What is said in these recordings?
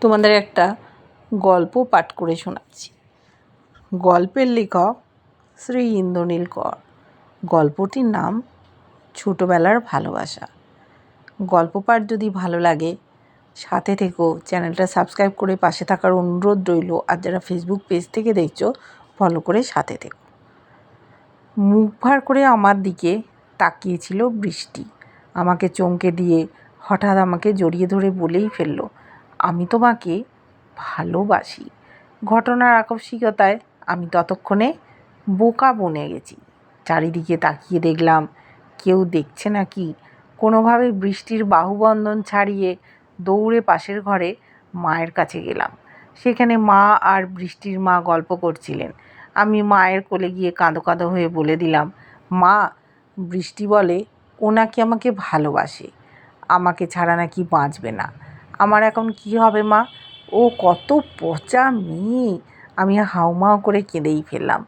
তোমাদের একটা গল্প পাঠ করে শোনাচ্ছি। গল্পের লেখক শ্রী ইন্দ্রনীল কর। গল্পটির নাম ছোটোবেলার ভালোবাসা। গল্প পাঠ যদি ভালো লাগে, সাথে থেকো চ্যানেলটা সাবস্ক্রাইব করে পাশে থাকার অনুরোধ রইল, আর যারা ফেসবুক পেজ থেকে দেখছ ফলো করে সাথে থেকো। মুখ ভার করে আমার দিকে তাকিয়েছিল বৃষ্টি। আমাকে চমকে দিয়ে হঠাৎ আমাকে জড়িয়ে ধরে বলেই ফেলল আমি তোমাকে ভালোবাসি। ঘটনার আকস্মিকতায় আমি ততক্ষণে বোকা বনে গেছি। চারিদিকে তাকিয়ে দেখলাম, কেউ দেখছে নাকি? কোনোভাবে বৃষ্টির বাহুবন্ধন ছাড়িয়ে দৌড়ে পাশের ঘরে মায়ের কাছে গেলাম। সেখানে মা আর বৃষ্টির মা গল্প করছিলেন। আমি মায়ের কোলে গিয়ে কাঁদো কাঁদো হয়ে বলে দিলাম, মা, বৃষ্টি বলে ও নাকি আমাকে ভালোবাসে। আমাকে ছাড়া নাকি বাঁচবে না। আমার এখন কি হবে, মা? ও কত পচা মেয়ে। আমি হাউমাউ করে কেঁদেই ফেললাম।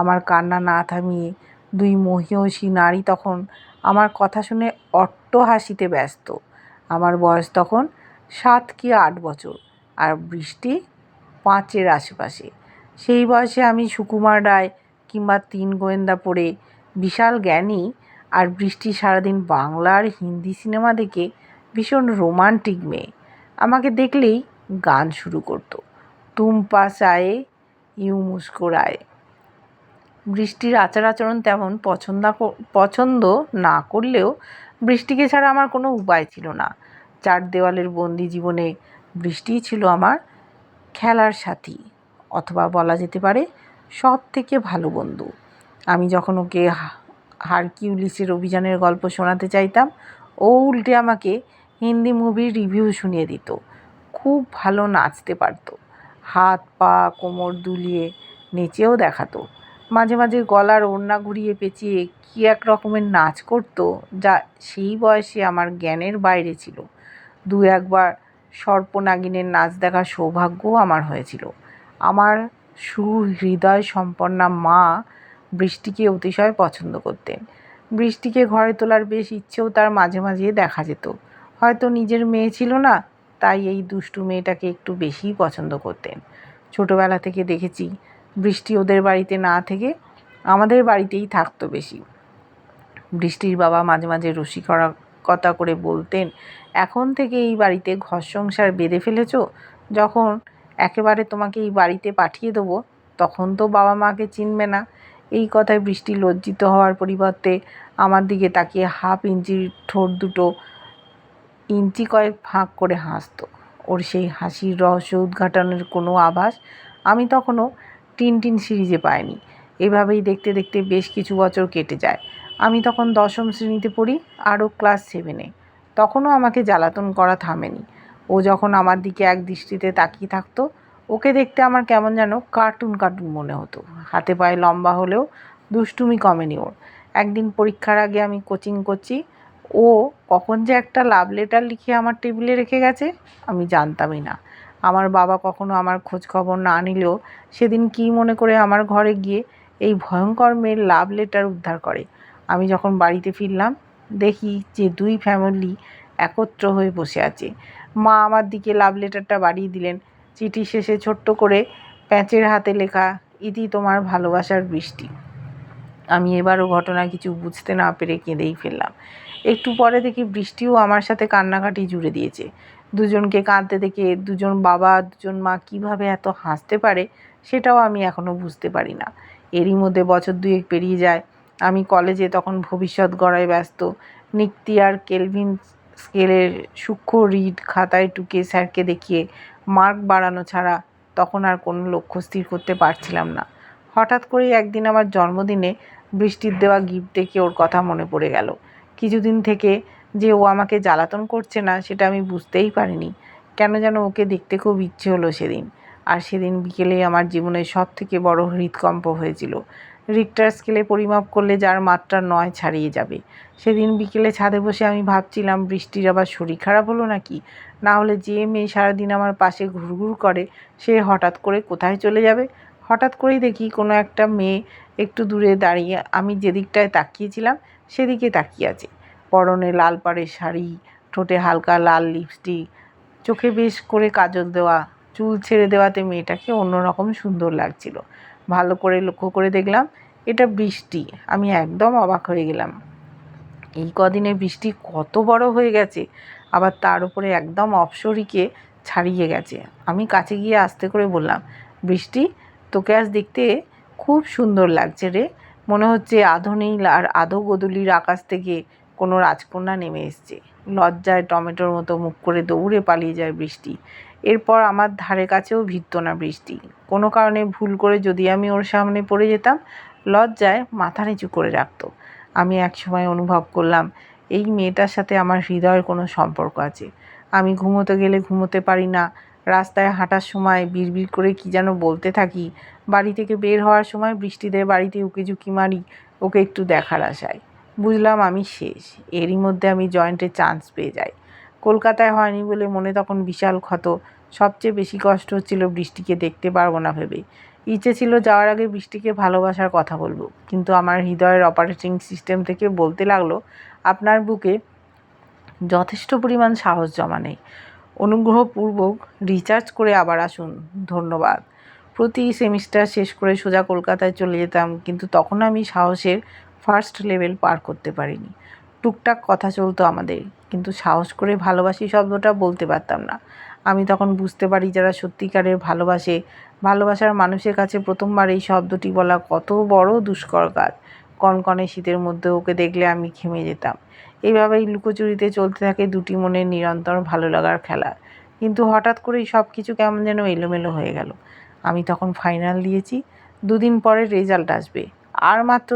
আমার কান্না না থামিয়ে দুই মহিয়সী নারী তখন আমার কথা শুনে অট্ট হাসিতে ব্যস্ত। আমার বয়স তখন সাত কি আট বছর আর বৃষ্টি পাঁচের আশেপাশে। সেই বয়সে আমি সুকুমার রায় কিংবা তিন গোয়েন্দা পড়ে বিশাল জ্ঞানী আর বৃষ্টি সারাদিন বাংলা আর হিন্দি সিনেমা দেখে ভীষণ রোমান্টিক মেয়ে। আমাকে দেখলেই গান শুরু করতো। তুম পাস আয়ে ইউ মুস্কুরায়ে। বৃষ্টির আচার আচরণ তেমন পছন্দ পছন্দ না করলেও বৃষ্টিকে ছাড়া আমার কোনো উপায় ছিল না। চার দেওয়ালের বন্দি জীবনে বৃষ্টিই ছিল আমার খেলার সাথী, অথবা বলা যেতে পারে সব থেকে ভালো বন্ধু। আমি যখন ওকে হারকিউলিসের অভিযানের গল্প শোনাতে চাইতাম, ও উল্টে আমাকে হিন্দি মুভির রিভিউ শুনিয়ে দিত। খুব ভালো নাচতে পারতো। হাত, পা, কোমর দুলিয়ে নেচেও দেখাতো। মাঝে মাঝে গলার ওড়না ঘুরিয়ে পেঁচিয়ে কী এক রকমের নাচ করতো যা সেই বয়সে আমার জ্ঞানের বাইরে ছিল। দু একবার সর্পনাগিনের নাচ দেখার সৌভাগ্যও আমার হয়েছিল। আমার সুহৃদয় সম্পন্না মা বৃষ্টিকে অতিশয় পছন্দ করতেন। বৃষ্টিকে ঘরে তোলার বেশ ইচ্ছেও তার মাঝে মাঝে দেখা যেত। হয়তো নিজের মেয়ে ছিল না, তাই এই দুষ্টু মেয়েটাকে একটু বেশিই পছন্দ করতেন। ছোটোবেলা থেকে দেখেছি, বৃষ্টি ওদের বাড়িতে না থেকে আমাদের বাড়িতেই থাকতো বেশি। বৃষ্টির বাবা মাঝে মাঝে রসিকতা করে বলতেন, এখন থেকে এই বাড়িতে ঘর সংসার বেঁধে ফেলেছ? যখন একেবারে তোমাকে এই বাড়িতে পাঠিয়ে দেবো, তখন তো বাবা মাকে চিনবে না। এই কথায় বৃষ্টি লজ্জিত হওয়ার পরিবর্তে আমার দিকে তাকিয়ে হাফ ইঞ্চির ঠোঁট দুটো ইঞ্চি কয়েক ফাঁক করে হাসতো। ওর সেই হাসির রহস্য উদ্ঘাটনের কোনো আভাস আমি তখনও টিন টিন সিরিজে পাইনি। এভাবেই দেখতে দেখতে বেশ কিছু বছর কেটে যায়। আমি তখন দশম শ্রেণীতে পড়ি, আরও ক্লাস সেভেনে। তখনও আমাকে জ্বালাতন করা থামেনি। ও যখন আমার দিকে এক দৃষ্টিতে তাকিয়ে থাকতো, ওকে দেখতে আমার কেমন যেন কার্টুন কার্টুন মনে হতো। হাতে পায়ে লম্বা হলেও দুষ্টুমি কমেনি ওর। একদিন পরীক্ষার আগে আমি কোচিং করছি ও কখন যে একটা লাভ লেটার লিখে আমার টেবিলে রেখে গেছে, আমি জানতামই না। আমার বাবা কখনো আমার খোঁজ খবর না নিলেও সেদিন কী মনে করে আমার ঘরে গিয়ে এই ভয়ঙ্কর মেয়ের লাভ লেটার উদ্ধার করে। আমি যখন বাড়িতে ফিরলাম, দেখি যে দুই ফ্যামিলি একত্র হয়ে বসে আছে। মা আমার দিকে লাভ লেটারটা বাড়িয়ে দিলেন। চিঠি শেষে ছোট্ট করে প্যাঁচের হাতে লেখা, ইতি তোমার ভালোবাসার বৃষ্টি। আমি এবারও ঘটনা কিছু বুঝতে না পেরে কেঁদেই ফেললাম। একটু পরে দেখি বৃষ্টিও আমার সাথে কান্নাকাটি জুড়ে দিয়েছে। দুজনকে কাঁদতে দেখে দুজন বাবা, দুজন মা কীভাবে এত হাসতে পারে সেটাও আমি এখনও বুঝতে পারি না। এরই মধ্যে বছর দুয়েক পেরিয়ে যায়। আমি কলেজে তখন ভবিষ্যৎ গড়ায় ব্যস্ত। নিক্তি আর কেলভিন স্কেলের সূক্ষ্ম রিড খাতায় টুকে স্যারকে দেখিয়ে মার্ক বাড়ানো ছাড়া তখন আর কোনো লক্ষ্য স্থির করতে পারছিলাম না। হঠাৎ করেই একদিন আমার জন্মদিনে বৃষ্টির দেওয়া গিফট দেখে ওর কথা মনে পড়ে গেল। কিছুদিন থেকে যে ও আমাকে জ্বালাতন করছে না, সেটা আমি বুঝতেই পারিনি। কেন যেন ওকে দেখতে খুব ইচ্ছে হলো সেদিন। আর সেদিন বিকেলে আমার জীবনের সব থেকে বড় হৃদকম্প হয়েছিল। রিক্টার স্কেলে পরিমাপ করলে যার মাত্রা নয় ছাড়িয়ে যাবে। সেদিন বিকেলে ছাদে বসে আমি ভাবছিলাম, বৃষ্টির আবার শরীর খারাপ হলো নাকি? না হলে যে মেয়ে সারাদিন আমার পাশে ঘুরঘুর করে, সে হঠাৎ করে কোথায় চলে যাবে? হঠাৎ করেই দেখি কোনো একটা মেয়ে একটু দূরে দাঁড়িয়ে আমি যেদিকটায় তাকিয়েছিলাম সেদিকে তাকিয়ে আছে। পরনে লাল পাড়ের শাড়ি, ঠোঁটে হালকা লাল লিপস্টিক চোখে বেশ করে কাজল দেওয়া, চুল ছেড়ে দেওয়াতে মেয়েটাকে অন্যরকম সুন্দর লাগছিল। ভালো করে লক্ষ্য করে দেখলাম, এটা বৃষ্টি। আমি একদম অবাক হয়ে গেলাম। এই কদিনে বৃষ্টি কত বড় হয়ে গেছে, আবার তার উপরে একদম অপসরীকে ছাড়িয়ে গেছে। আমি কাছে গিয়ে আস্তে করে বললাম, বৃষ্টি, তোকে আজ দেখতে খুব সুন্দর লাগছে রে। মনে হচ্ছে আধো আধনীল আর আধো গদুলির আকাশ থেকে কোনো রাজকন্যা নেমে এসছে। লজ্জায় টমেটোর মতো মুখ করে দৌড়ে পালিয়ে যায় বৃষ্টি। এরপর আমার ধারে কাছেও ভিড়ত না বৃষ্টি। কোনো কারণে ভুল করে যদি আমি ওর সামনে পড়ে যেতাম, লজ্জায় মাথা নিচু করে রাখত। আমি একসময় অনুভব করলাম, এই মেয়েটার সাথে আমার হৃদয়ের কোনো সম্পর্ক আছে। আমি ঘুমোতে গেলে ঘুমোতে পারি না রাস্তায় হাঁটার সময় বিড়বিড় করে কি যেন বলতে থাকি। বাড়ি থেকে বের হওয়ার সময় বৃষ্টিতে বাড়িতে উকিঝুঁকি মারি, ওকে একটু দেখার আশায়। বুঝলাম আমি শেষ, এরই মধ্যে আমি জয়েন্টে চান্স পেয়ে যাই। কলকাতায় হয়নি বলে মনে তখন বিশাল ক্ষত। সবচেয়ে বেশি কষ্ট হচ্ছিল বৃষ্টিকে দেখতে পারব না ভেবে। ইচ্ছে ছিল যাওয়ার আগে বৃষ্টিকে ভালোবাসার কথা বলব, কিন্তু আমার হৃদয়ের অপারেটিং সিস্টেম থেকে বলতে লাগল, আপনার বুকে যথেষ্ট পরিমাণ সাহস জমা নেই। অনুগ্রহপূর্বক রিচার্জ করে আবার আসুন। ধন্যবাদ। প্রতি সেমিস্টার শেষ করে সোজা কলকাতায় চলে যেতাম, কিন্তু তখন আমি সাহসের ফার্স্ট লেভেল পার করতে পারিনি। টুকটাক কথা চলতো আমাদের, কিন্তু সাহস করে ভালোবাসি শব্দটা বলতে পারতাম না। আমি তখন বুঝতে পারি যারা সত্যিকারের ভালোবাসে, ভালোবাসার মানুষের কাছে প্রথমবার এই শব্দটি বলা কত বড় দুষ্কর কাজ। কনকনে শীতের মধ্যে ওকে দেখলে আমি ঘেমে যেতাম। এইভাবেই লুকোচুরিতে চলতে থাকে দুটি মনের নিরন্তর ভালো লাগার খেলা। কিন্তু হঠাৎ করেই সব কিছু কেমন যেন এলোমেলো হয়ে গেল। আমি তখন ফাইনাল দিয়েছি। দুদিন পরে রেজাল্ট আসবে। আর মাত্র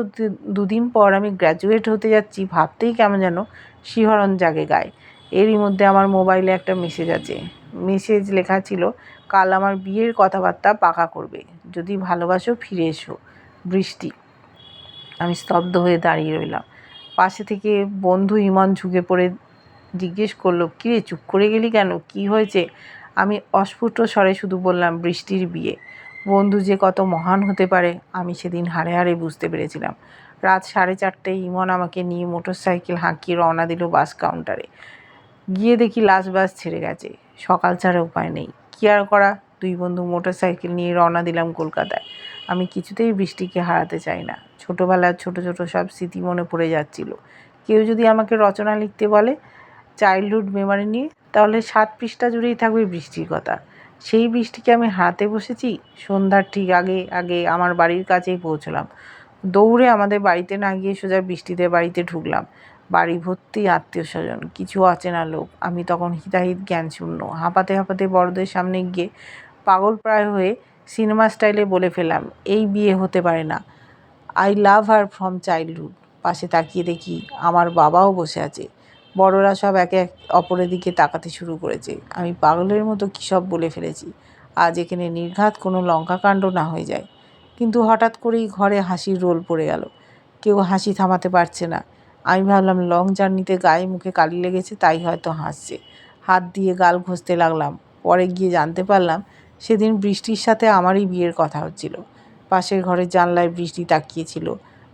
দুদিন পর আমি গ্র্যাজুয়েট হতে যাচ্ছি ভাবতেই কেমন যেন শিহরণ জাগে গায়ে। এরই মধ্যে আমার মোবাইলে একটা মেসেজ আছে। মেসেজ লেখা ছিল, কাল আমার বিয়ের কথাবার্তা পাকা করবে। যদি ভালোবাসো ফিরে এসো। বৃষ্টি। স্তব্ধ হয়ে দাঁড়িয়ে রইলাম। পাশে থেকে বন্ধু ইমন ঝুঁকে পড়ে জিজ্ঞেস করল, কিরে, চুপ করে গেলি কেন? কি হয়েছে? আমি অস্ফুট স্বরে শুধু বললাম, বৃষ্টির বিয়ে। বন্ধু যে কত মহান হতে পারে, আমি সেদিন হাড়ে হাড়ে বুঝতে পেরেছিলাম। রাত সাড়ে চারটেয় ইমন আমাকে নিয়ে মোটর সাইকেল হাঁকিয়ে রওনা দিল বাস কাউন্টারে। গিয়ে দেখি লাশ বাস ছেড়ে গেছে। সকাল ছাড়া উপায় নেই। কি আর করা? দুই বন্ধু মোটর সাইকেল নিয়ে রওনা দিলাম কলকাতায়। আমি কিছুতেই বৃষ্টিকে হারাতে চাই না। ছোটোবেলার ছোট ছোট সব স্মৃতি মনে পড়ে যাচ্ছিল। কেউ যদি আমাকে রচনা লিখতে বলে চাইল্ডহুড মেমারি নিয়ে, তাহলে সাত পৃষ্ঠা জুড়েই থাকবে বৃষ্টির কথা। সেই বৃষ্টিকে আমি হারাতে বসেছি, সন্ধ্যার ঠিক আগে আগে আমার বাড়ির কাছেই পৌঁছলাম। দৌড়ে আমাদের বাড়িতে না গিয়ে সোজা বৃষ্টিতে বাড়িতে ঢুকলাম। বাড়ি ভর্তি আত্মীয় স্বজন কিছু অচেনা লোক। আমি তখন হিতাহিত জ্ঞান শূন্য হাঁপাতে হাঁপাতে বড়দের সামনে গিয়ে পাগল প্রায় হয়ে সিনেমা স্টাইলে বলে ফেলাম এই বিয়ে হতে পারে না। I love her from childhood পাশে তাকিয়ে দেখি আমার বাবাও বসে আছে। বড়রা সব একে এক অপরের দিকে তাকাতে শুরু করেছে। আমি পাগলের মতো কী সব বলে ফেলেছি? আজ এখানে নির্ঘাত কোনো লঙ্কাকাণ্ড না হয়ে যায়। কিন্তু হঠাৎ করেই ঘরে হাসির রোল পড়ে গেল। কেউ হাসি থামাতে পারছে না। আমি ভাবলাম লং জার্নিতে গায়ে মুখে কালি লেগেছে, তাই হয়তো হাসছে। হাত দিয়ে গাল ঘষতে লাগলাম। পরে গিয়ে জানতে পারলাম সেদিন বৃষ্টির সাথে আমারই বিয়ের কথা হচ্ছিল। পাশের ঘরের জানলায় বৃষ্টি তাকিয়েছিল।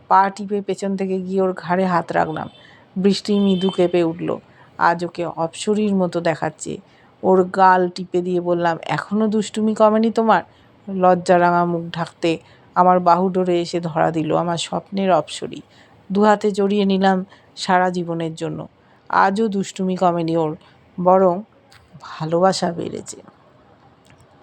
পা টিপে পেছন থেকে গিয়ে ওর ঘাড়ে হাত রাখলাম। বৃষ্টি মৃদু কেঁপে উঠল। আজ ওকে অপসরীর মতো দেখাচ্ছে। ওর গাল টিপে দিয়ে বললাম এখনও দুষ্টুমি কমেনি তোমার? লজ্জা রাঙা মুখ ঢাকতে আমার বাহু ডোরে এসে ধরা দিল আমার স্বপ্নের অপসরী। দু হাতে জড়িয়ে নিলাম সারা জীবনের জন্য। আজও দুষ্টুমি কমেনি ওর, বরং ভালোবাসা বেড়েছে।